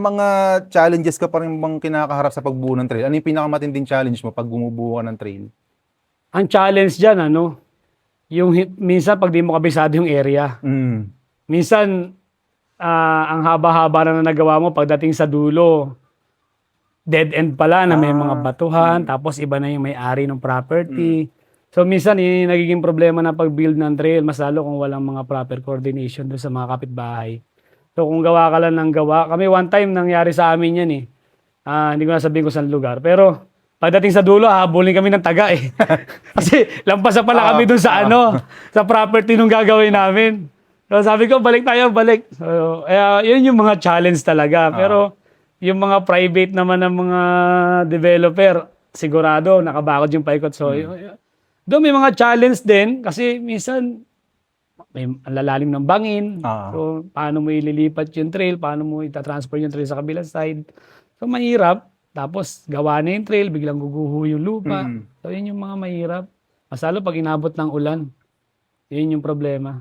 mga challenges ka pa rin bang kinakaharap sa pagbuo ng trail? Ano yung pinakamatinding challenge mo pag bumubuo ka ng trail? Ang challenge dyan, ano, yung minsan pag di mo kabisado yung area, Mm. minsan ah, ang haba-haba na nagawa mo pagdating sa dulo, dead end pala na may mga Ah, batuhan, tapos iba na yung may-ari ng property. So minsan yun yung nagiging problema na pag-build ng trail, mas lalo kung walang mga proper coordination doon sa mga kapitbahay. So kung gawa ka lang ng gawa, kami one time nangyari sa amin yan eh. Ah, hindi ko na sabihin kung saan lugar. Pero pagdating sa dulo, habulin kami ng taga eh. Kasi lampasan pala kami doon sa ano, sa property nung gagawin namin. So sabi ko, balik tayo, balik. So, kaya yun yung mga challenge talaga. Pero yung mga private naman ng mga developer, sigurado, nakabakod yung paikot. So, yun- yun- doon may mga challenge din kasi minsan may ang lalalim ng bangin. Ah. So, paano mo ililipat yung trail? Paano mo itatransfer yung trail sa kabilang side? So, mahirap. Tapos, gawa na yung trail, biglang guguho yung lupa. Mm. So, yun yung mga mahirap. Masalo pag inabot ng ulan. Yun yung problema.